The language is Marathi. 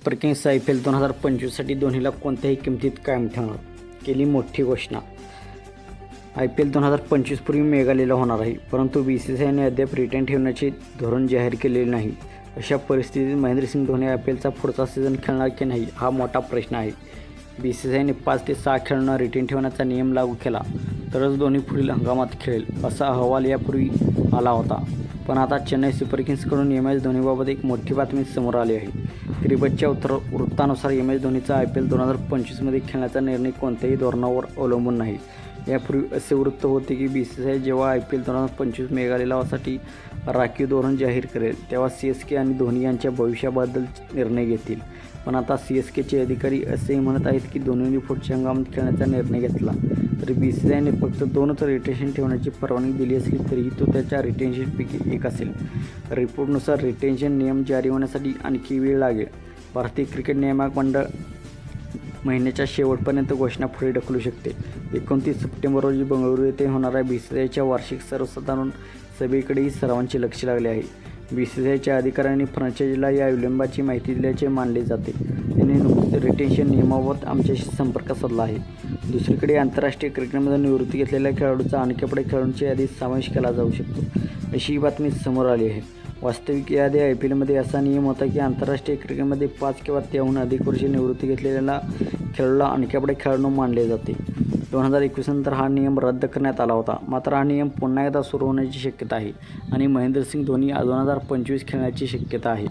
सुपर आय पी एल दोन हजार पंचवीससाठी धोनीला कोणत्याही किमतीत कायम ठेवणार? केली मोठी घोषणा. आय पी एल दोन हजार पंचवीसपूर्वी मेघालयला होणार आहे परंतु बी सी सी आयने अद्याप रिटर्न ठेवण्याचे धोरण जाहीर केलेले नाही. अशा परिस्थितीत महेंद्रसिंग धोनी आय पी एलचा पुढचा सीझन खेळणार की नाही हा मोठा प्रश्न आहे. बी सी सी आयने पाच ते सहा खेळांना रिटर्न ठेवण्याचा नियम लागू केला. तरच धोनी पुढील हंगामात खेळेल असा अहवाल यापूर्वी आला होता. पण आता चेन्नई सुपर किंग्सकडून एम एस धोनीबाबत एक मोठी बातमी समोर आली आहे. क्रिकेटच्या उत्तर वृत्तानुसार एम एस धोनीचा आय पी एल दोन हजार पंचवीसमध्ये खेळण्याचा निर्णय कोणत्याही धोरणावर अवलंबून नाही. यापूर्वी असे वृत्त होते की बी सी सी आय जेव्हा आय पी एल दोन हजार पंचवीस मेघालयासाठी राखीव धोरण जाहीर करेल तेव्हा सी एस के आणि धोनी यांच्या भविष्याबद्दल निर्णय घेतील. पण आता सी एस केचे अधिकारी असेही म्हणत आहेत की धोनीने पुढच्या हंगामात खेळण्याचा निर्णय घेतला. तरी बी सी आयने फक्त दोनच रिटेन्शन ठेवण्याची परवानगी दिली असली तरीही तो त्याच्या रिटेन्शनपैकी एक असेल. रिपोर्टनुसार रिटेन्शन नियम जारी होण्यासाठी आणखी वेळ लागेल. भारतीय क्रिकेट नियामक मंडळ महिन्याच्या शेवटपर्यंत घोषणा पुढे ढकलू शकते. एकोणतीस सप्टेंबर रोजी बंगळुरू येथे होणाऱ्या बी सी आयच्या वार्षिक सर्वसाधारण सभेकडेही सर्वांचे लक्ष लागले आहे. बी सी सी आयच्या अधिकाऱ्यांनी फ्रँचायझीला या विलंबाची माहिती दिल्याचे मानले जाते. त्यांनी नुकतीच रिटेन्शन नियमाबाबत आमच्याशी संपर्क साधला आहे. दुसरीकडे आंतरराष्ट्रीय क्रिकेटमध्ये निवृत्ती घेतलेल्या खेळाडूचा आणखी खेळाडूंची यादीत समावेश केला जाऊ शकतो अशी बातमी समोर आली आहे. वास्तविक यादी आय पी एलमध्ये असा नियम होता की आंतरराष्ट्रीय क्रिकेटमध्ये पाच किंवा त्याहून अधिक वर्षे निवृत्ती घेतलेल्या खेळाडूला आणखी खेळाडू मानले जाते. दोन हजार एकवीसनंतर हा नियम रद्द करण्यात आला होता. मात्र हा नियम पुन्हा एकदा सुरू होण्याची शक्यता आहे आणि महेंद्रसिंग धोनी दोन हजार पंचवीस खेळण्याची शक्यता आहे.